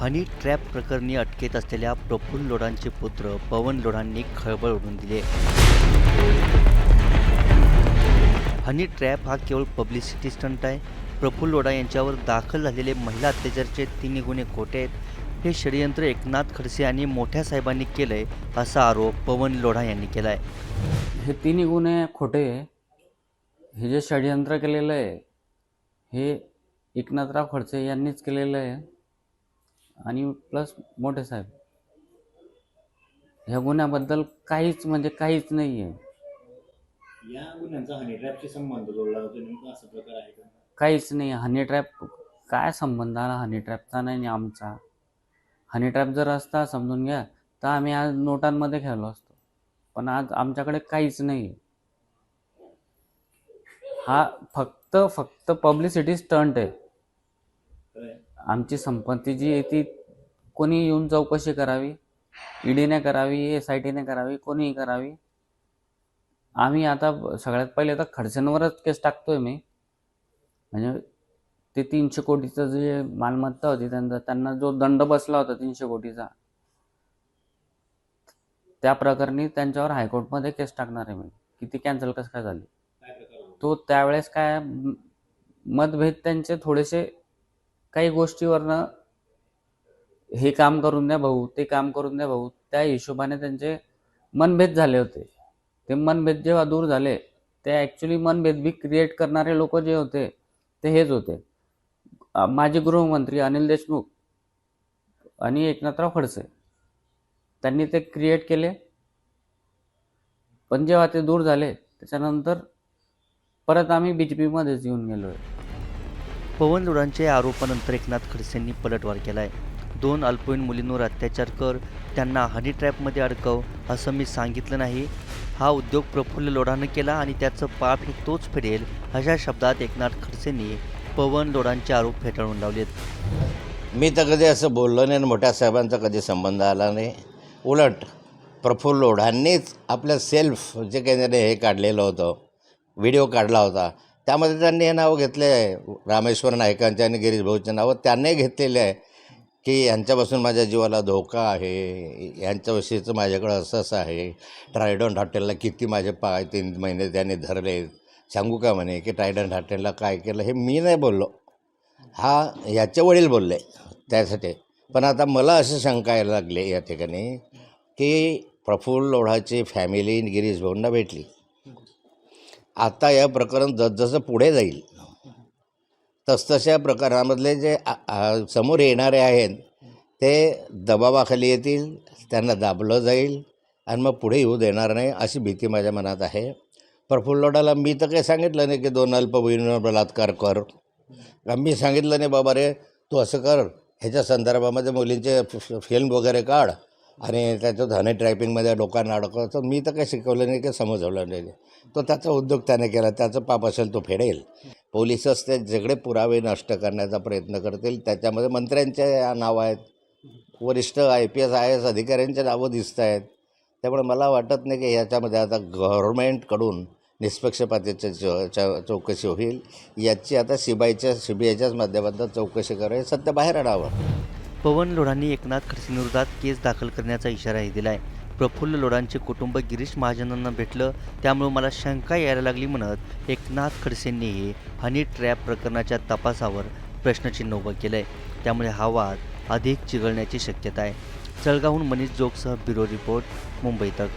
Honey trap प्रकरणी अटकेत असलेल्या प्रफुल्ल लोढांचे पुत्र पवन लोढांनी खळबळ उडून दिले. हनी ट्रॅप हा केवळ पब्लिसिटी स्टंट आहे. प्रफुल्ल लोढा यांच्यावर दाखल झालेले महिला अत्याचारचे तिन्ही गुन्हे खोटे आहेत. हे षडयंत्र एकनाथ खडसे आणि मोठ्या साहेबांनी केलंय असा आरोप पवन लोढा यांनी केला आहे हे तिन्ही गुन्हे खोटे हे जे षडयंत्र केलेलं आहे हे एकनाथराव खडसे यांनीच केलेलं आहे. आणि प्लस मोठे साहेब ह्या गुन्ह्याबद्दल काहीच म्हणजे काहीच नाही आहे या गुन्ह्यांचा हनी ट्रॅपशी संबंध जोडला जातो नेमका असा प्रकार आहे का? काहीच नाही. हनी ट्रॅप काय संबंध आला? हनी ट्रॅपचा नाही आमचा. हनी ट्रॅप जर असता समजून घ्या तर आम्ही आज नोटांमध्ये खेळलो असतो. पण आज आमच्याकडे काहीच नाही हा फक्त फक्त पब्लिसिटी स्टंट आहे? आमची संपत्ती जी आहे ती कोणी येऊन चौकशी करावी? ईडीने करावी एस आय टीने करावी कोणीही करावी? आम्ही आता सगळ्यात पहिले तर खडसेंवरच केस टाकतोय मी. म्हणजे ते तीनशे कोटीचं जे मालमत्ता होती त्यांचा त्यांना जो दंड बसला होता तीनशे कोटीचा त्या प्रकरणी त्यांच्यावर हायकोर्टमध्ये केस टाकणार आहे मी. किती कॅन्सल कसं काय झाली? तो त्यावेळेस काय मतभेद त्यांचे थोडेसे काही गोष्टीवरनं हे काम करून द्या भाऊ ते काम करून द्या भाऊ. त्या हिशोबाने त्यांचे मनभेद झाले होते. ते मनभेद जेव्हा दूर झाले ते ॲक्च्युली मनभेद बी क्रिएट करणारे लोक जे होते ते हेच होते. माजी गृहमंत्री अनिल देशमुख आणि एकनाथराव खडसे त्यांनी ते क्रिएट केले. पण जेव्हा ते दूर झाले त्याच्यानंतर परत आम्ही बी जे पीमध्येच येऊन गेलो आहे पवन लोढांच्या या आरोपानंतर एकनाथ खडसेंनी पलटवार केलाय. दोन अल्पवयीन मुलींवर अत्याचार कर त्यांना हनी ट्रॅपमध्ये अडकव असं मी सांगितलं नाही. हा उद्योग प्रफुल्ल लोढानं केला आणि त्याचं पाप हे तोच फेडेल अशा शब्दात एकनाथ खडसेंनी पवन लोढांचे आरोप फेटाळून लावलेत. मी तर कधी असं बोललो नाही आणि मोठ्या साहेबांचा कधी संबंध आला नाही. उलट प्रफुल्ल लोढांनीच आपलं सेल्फ जे काही त्याने हे काढलेलं होतं व्हिडिओ काढला होता त्यामध्ये त्यांनी हे नावं घेतले आहे. रामेश्वर नायकांचे आणि गिरीश भाऊचे नावं त्यांनी घेतलेले आहे की यांच्यापासून माझ्या जीवाला धोका आहे. यांच्याविषयीचं माझ्याकडं असं असं आहे. ट्रायडॉन हॉटेलला किती माझे पाय तीन महिने त्याने धरले. सांगू का म्हणे की ट्रायडंट हॉटेलला काय केलं हे मी नाही बोललो. हा याचे वडील बोलले त्यासाठी. पण आता मला असं शंका यायला लागले या ठिकाणी की प्रफुल्ल लोढाची फॅमिली गिरीश भाऊंना भेटली. आता या प्रकरण जसजसं पुढे जाईल. तसतशा या प्रकरणामधले जे समोर येणारे आहेत ते दबावाखाली येतील त्यांना दाबलं जाईल आणि मग पुढे येऊ देणार नाही अशी भीती माझ्या मनात आहे. प्रफुल्लोडाला मी तर काही सांगितलं नाही की दोन अल्पवयींवर बलात्कार कर. मी सांगितलं नाही बाबा रे तू असं कर ह्याच्या संदर्भामध्ये मुलींचे फ- फिल्म वगैरे काढ. आणि त्याचं धने ट्रॅपिंगमध्ये लोकांना अडकवतो मी तर काही शिकवलं नाही की समजवलं नाही. तो त्याचा उद्योग त्याने केला त्याचं पाप असेल तो फेडेल. पोलिसच ते सगळे पुरावे नष्ट करण्याचा प्रयत्न करतील. त्याच्यामध्ये मंत्र्यांचे नावं आहेत वरिष्ठ I P S I S अधिकाऱ्यांचे नावं दिसत आहेत. त्यामुळे मला वाटत नाही की ह्याच्यामध्ये आता गव्हर्मेंटकडून निष्पक्षपातीची चौ- चौकशी होईल. याची आता सीबीआयच्या सी बी आयच्याच माध्यमातून चौकशी करावी सत्य बाहेर आणावं. पवन लोढांनी एकनाथ खडसेंविरोधात केस दाखल करण्याचा इशाराही दिला आहे प्रफुल्ल लोढांचे कुटुंब गिरीश महाजनांना भेटलं त्यामुळे मला शंका यायला लागली म्हणत एकनाथ खडसेंनीही हनी ट्रॅप प्रकरणाच्या तपासावर प्रश्नचिन्ह उभं केलं आहे त्यामुळे हा वाद अधिक चिघळण्याची शक्यता आहे. जळगावहून मनीष जोगसह ब्युरो रिपोर्ट मुंबई तक.